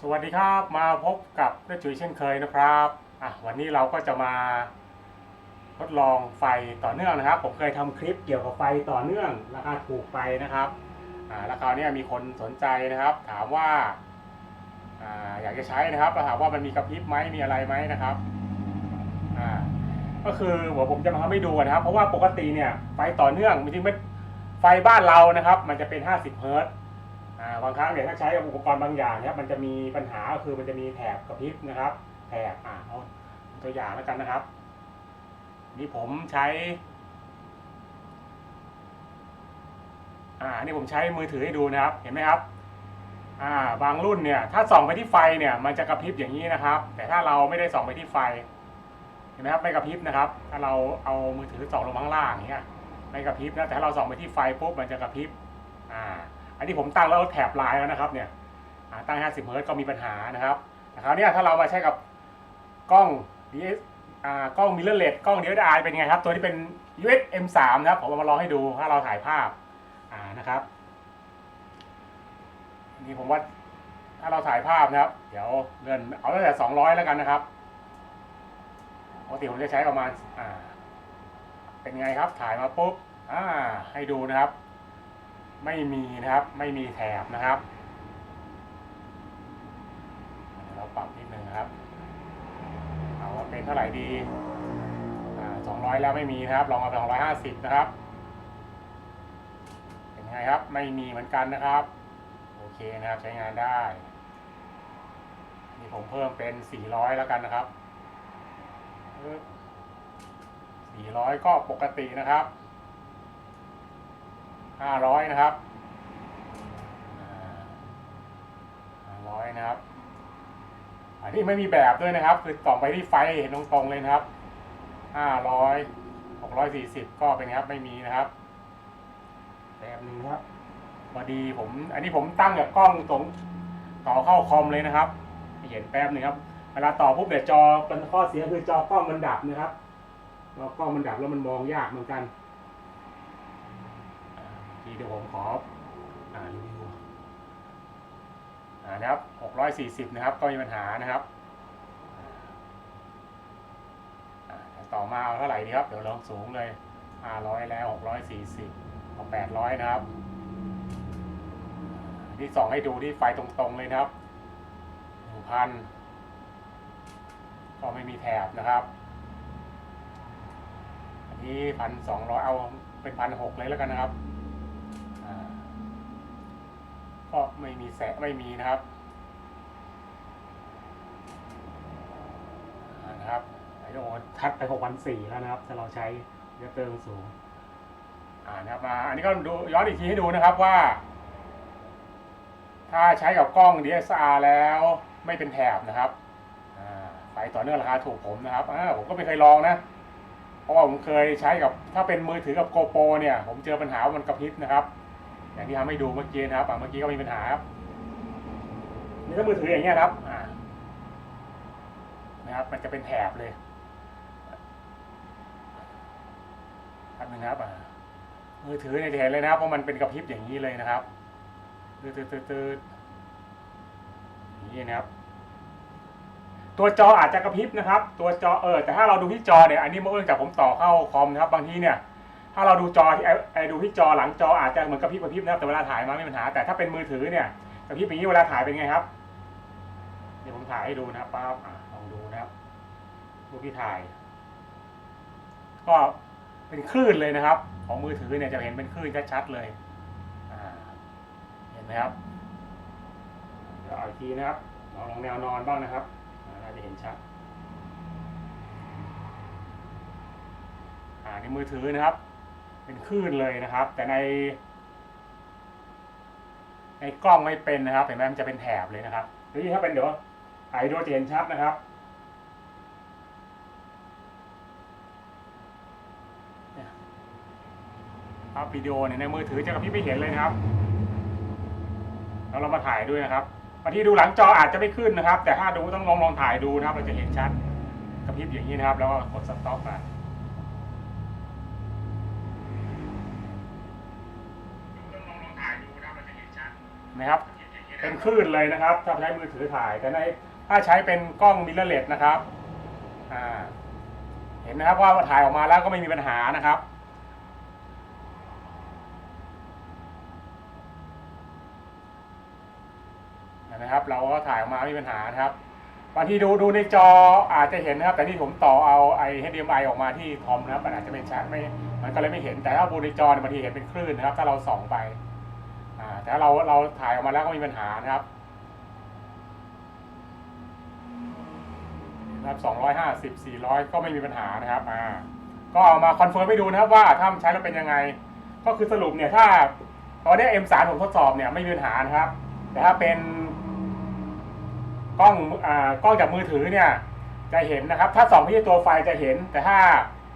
สวัสดีครับมาพบกับน้จุ๋ยเช่นเคยนะครับอะวันนี้เราก็จะมาทดลองไฟต่อเนื่องนะครับ ผมเคยทำคลิปเกี่ยวกับไฟต่อเนื่องราคาถูกไปนะครับอ่าแล้วคราวนี้มีคนสนใจนะครับ ถามว่าอ่าอยากจะใช้นะครับแล้วถามว่ามันมีกระพริบไหมมีอะไรไหมนะครับอ่าก็คือเดี๋ยวผมจะมาทำให้ดูนะครับ เพราะว่าปกติเนี่ยไฟต่อเนื่องจริงๆไม่ไฟบ้านเรานะครับ มันจะเป็น 50 เฮิร์ต บางครั้งเนี่ยถ้าใช้กับอุปกรณ์บางอย่างเนี่ยมันจะมีปัญหาก็คือมันจะมีแถบกระพริบนะครับ แถบอ่าเอาตัวอย่างแล้วกันนะครับ นี่ผมใช้ อ่านี่ผมใช้มือถือให้ดูนะครับ เห็นไหมครับ อ่า บางรุ่นเนี่ย ถ้าส่องไปที่ไฟเนี่ย มันจะกระพริบอย่างนี้นะครับ แต่ถ้าเราไม่ได้ส่องไปที่ไฟเห็นไหมครับไม่กระพริบนะครับ ถ้าเราเอามือถือส่องลงข้างล่างเงี้ยไม่กระพริบนะแต่ถ้าเราส่องไปที่ไฟปุ๊บมันจะกระพริบอ่า นนี้ผมตั้งแล้วแถบลายแล้วนะครับเนี่ยตั้ง 50 เฮิร์ตซ์ก็มีปัญหานะครับคราวเนี้ยถ้าเรามาใช้กับกล้อง DS อ่ากล้องมิเรอร์เลสกล้อง DSLR เป็นไงครับ ตัวที่เป็น US M3 นะครับผมเอามาลองให้ดูถ้าเราถ่ายภาพอ่านะครับนนี่ผมว่าถ้าเราถ่ายภาพนะครับ เดี๋ยวเงินเอาตั้งแต่ 200 แล้วกันนะครับปกติผมจะใช้ประมาณอ่าเป็นไงครับถ่ายมาปุ๊บอ่าให้ดูนะครับ ไม่มีนะครับไม่มีแถบนะครับเราปรับนิดนึงครับเอาว่าเป็นเท่าไหร่ดีสองร้อยแล้วไม่มีนะครับ ลองเอาไปสองร้อยห้าสิบนะครับ เป็นไงครับไม่มีเหมือนกันนะครับ โอเคนะครับใช้งานได้นี่ผมเพิ่มเป็นสี่ร้อยแล้วกันนะครับสี่ร้อยก็ปกตินะครับ ห้าร้อยนะครับห้าร้อยนะครับ อันนี้ไม่มีแบบด้วยนะครับ คือต่อไปที่ไฟเห็นตรงๆเลยนะครับห้าร้อยหกร้อยสี่สิบก็เป็นครับไม่มีนะครับ แบบหนึงครับพอดีผม อันนี้ผมตั้งกับกล้องตรงต่อเข้าคอมเลยนะครับ เห็นแป๊บหนึงครับเวลาต่อปุ๊บเดี๋ยวจอเป็นข้อเสียคือจอกล้องมันดับนะครับจอกล้องมันดับแล้วมันมองยากเหมือนกัน ทีเดี๋ยวผมขออ่ารีวิวอ่านะครับหกร้อยสี่สิบนะครับ ก็มีปัญหานะครับต่อมาเอาเท่าไหร่ดีครับ เดี๋ยวลองสูงเลยห้าร้อยแล้วหกร้อยสี่สิบเอาแปดร้อยนะครับ ที่สองให้ดูที่ไฟตรงๆเลยนะครับหนึ่งพันก็ไม่มีแถบนะครับ อันนี้พันสองร้อยเอาเป็นพันหกเลยแล้วกันนะครับ ก็ไม่มีแสงไม่มีนะครับนะครับไอโอทัดไปหกพันสี่แล้วนะครับถ้าเราใช้เยอะเติมสูงอ่านะครับมาอันนี้ก็ดูย้อนอีกทีให้ดูนะครับว่า ถ้าใช้กับกล้อง DSLR แล้วไม่เป็นแถบนะครับไฟต่อเนื่องราคาถูกผมนะครับผมก็ไม่เคยลองนะเพราะว่าผมเคยใช้กับถ้าเป็นมือถือกับโกโปรเนี่ย ผมเจอปัญหาว่ามันกระพริบนะครับ อย่างที่ทำให้ดูเมื่อกี้นะครับอะเมื่อกี้ก็มีปัญหาครับนี่ถ้ามือถืออย่างเงี้ยครับอ่านะครับมันจะเป็นแถบเลยครับนึงครับอ่ามือถือเนี่ยจะเห็นเลยนะครับว่ามันเป็นกระพริบอย่างนี้เลยนะครับตืดตืดตืดตืดอย่างนี้นะครับ ตัวจออาจจะกระพริบนะครับ ตัวจอเออแต่ถ้าเราดูที่จอเนี่ยอันนี้เมื่อจากผมต่อเข้าคอมนะครับ บางทีเนี่ย ถ้าเราดูจอที่ไอ้ดูที่จอหลังจออาจจะเหมือนกระพริบกระพริบนะครับแต่เวลาถ่ายมาไม่มีปัญหาแต่ถ้าเป็นมือถือเนี่ยกระพริบอย่างนี้เวลาถ่ายเป็นไงครับเดี๋ยวผมถ่ายให้ดูนะครับป้าลองดูนะครับรูปที่ถ่าย ก็เป็นคลื่นเลยนะครับ ของมือถือเนี่ยจะเห็นเป็นคลื่นชัดๆเลยเห็นไหมครับเดี๋ยวเอาอีกทีนะครับลองลองแนวนอนบ้างนะครับน่าจะเห็นชัดอ่าในมือถือนะครับ เป็นคลื่นเลยนะครับ แต่ใน ในกล้องไม่เป็นนะครับ เห็นไหมมันจะเป็นแถบเลยนะครับหรือถ้าเป็นเดี๋ยวถ่ายดูจะเห็นชัดนะครับภาพวิดีโอเนี่ยในมือถือจะกระพริบไม่เห็นเลยนะครับแล้วเรามาถ่ายด้วยนะครับบางทีดูหลังจออาจจะไม่ขึ้นนะครับ แต่ถ้าดูต้องลองลองถ่ายดูนะครับ เราจะเห็นชัดกระพริบอย่างนี้นะครับ แล้วก็กดสต็อปมา นะครับ เป็นคลื่นเลยนะครับถ้าใช้มือถือถ่าย แต่ในถ้าใช้เป็นกล้องมิเรอร์เลสนะครับอ่าเห็นนะครับว่าถ่ายออกมาแล้วก็ไม่มีปัญหานะครับนะครับ เราก็ถ่ายออกมาไม่มีปัญหานะครับบางทีดูดูในจออาจจะเห็นนะครับ แต่นี่ผมต่อเอาไอ HDMI ออกมาที่คอมนะครับมันอาจจะไม่ชัดไม่มันก็เลยไม่เห็นแต่ถ้าดูในจอเนี่ยบางทีเห็นเป็นคลื่นนะครับ ถ้าเราส่องไป อ่าแต่เราเราถ่ายออกมาแล้วก็ไม่มีปัญหานะครับนะครับสองร้อยห้าสิบสี่ร้อยก็ไม่มีปัญหานะครับอ่าก็เอามาคอนเฟิร์มให้ดูนะครับว่าถ้ามันใช้แล้วเป็นยังไง ก็คือสรุปเนี่ยถ้าตอนนี้ M3 ผมทดสอบเนี่ยไม่มีปัญหานะครับ แต่ถ้าเป็นกล้องอ่ากล้องจากมือถือเนี่ยจะเห็นนะครับ ถ้าส่องไปที่ตัวไฟจะเห็น แต่ถ้า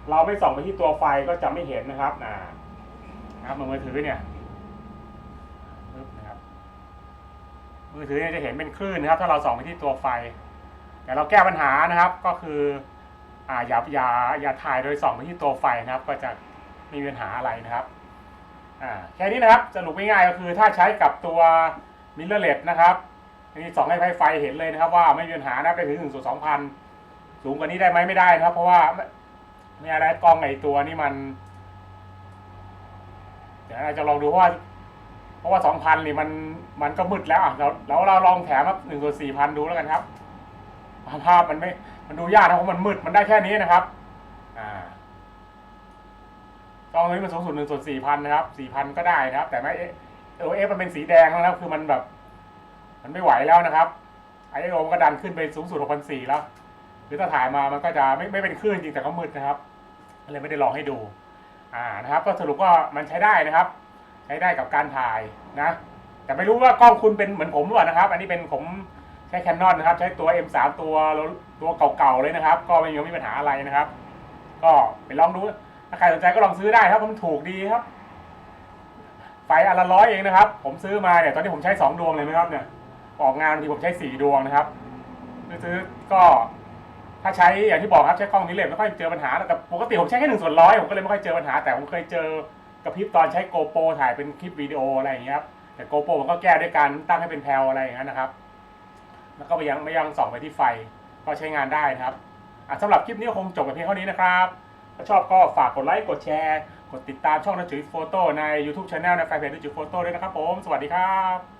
เราไม่ส่องไปที่ตัวไฟก็จะไม่เห็นนะครับอ่านะครับมือถือเนี่ยปึ๊บนะครับ มือถือเนี่ยจะเห็นเป็นคลื่นนะครับ ถ้าเราส่องไปที่ตัวไฟ แต่เราแก้ปัญหานะครับก็คืออ่าอย่าอย่าอย่าถ่ายโดยส่องไปที่ตัวไฟนะครับ ก็จะมีปัญหาอะไรนะครับอ่าแค่นี้นะครับสรุปง่ายๆก็คือถ้าใช้กับตัวมิเลอร์เลสนะครับนนี้ส่องให้ไฟไฟเห็นเลยนะครับ ว่าไม่มีปัญหานะครับได้ถึงหนึ่งส่วนสองพันสูงกว่านี้ได้ไหมไม่ได้นะครับ เพราะว่าไม่ไม่อะไรกล้องไอตัวนี้มันเดี๋ยวเราจะลองดูเพราะว่า เพราะว่าสองพันนี่มันมันก็มืดแล้วอะเราเราเราลองแถมหนึ่งส่วนสี่พันดูแล้วกันครับภาพมันไม่มันดูยากนะเพราะมันมืดมันได้แค่นี้นะครับอ่ากล้องนี้มันสูงสุดหนึ่งส่วนสี่พันนะครับสี่พันก็ได้นะครับ แต่ไม่เออเอฟมันเป็นสีแดงแล้วนะครับ คือมันแบบ มันไม่ไหวแล้วนะครับไอโอมันก็ดันขึ้นไปสูงสุดหกพันสี่แล้วหรือถ้าถ่ายมามันก็จะไม่ไม่เป็นคลื่นจริงแต่ก็มืดนะครับเลยไม่ได้ลองให้ดู อ่านะครับ ก็สรุปว่ามันใช้ได้นะครับ ช้ได้กับการถ่ายนะ แต่ไม่รู้ว่ากล้องคุณเป็นเหมือนผมหรือเปล่านะครับ อันนี้เป็นผมใช้แคนนอนนะครับ ใช้ตัว M3 ตัวตัวเก่าๆเลยนะครับ ก็ไม่มีไม่มีปัญหาอะไรนะครับ ก็ไปลองดูถ้าใครสนใจก็ลองซื้อได้ครับมันถูกดีครับ ไฟอันละร้อยเองนะครับ ผมซื้อมาเนี่ยตอนนี้ผมใช้สองดวงเลยนะครับ เนี่ย ออกงานบางทีผมใช้สี่ดวงนะครับซื้อก็ถ้าใช้อย่างที่บอกครับใช้กล้องนี้เลยไม่ค่อยเจอปัญหาแต่ปกติผมใช้แค่หนึ่งส่วนร้อยผมก็เลยไม่ค่อยเจอปัญหาแต่ผมเคยเจอ กระพริบตอนใช้โกโปรถ่ายเป็นคลิปวิดีโออะไรอย่างเงี้ยครับแต่โกโปรมันก็แก้ด้วยการตั้งให้เป็นแพลวอะไรอย่างเงี้ยนะครับ แล้วก็ไปยังไม่ยังส่องไปที่ไฟก็ใช้งานได้นะครับสำหรับคลิปนี้คงจบกันเพียงเท่านี้นะครับถ้าชอบก็ฝากกดไลค์กดแชร์กดติดตามช่องนักจุยโฟโต้ใน YouTube Channel ในแฟนเพจนักจุยโฟโต้ด้วยนะครับผม สวัสดีครับ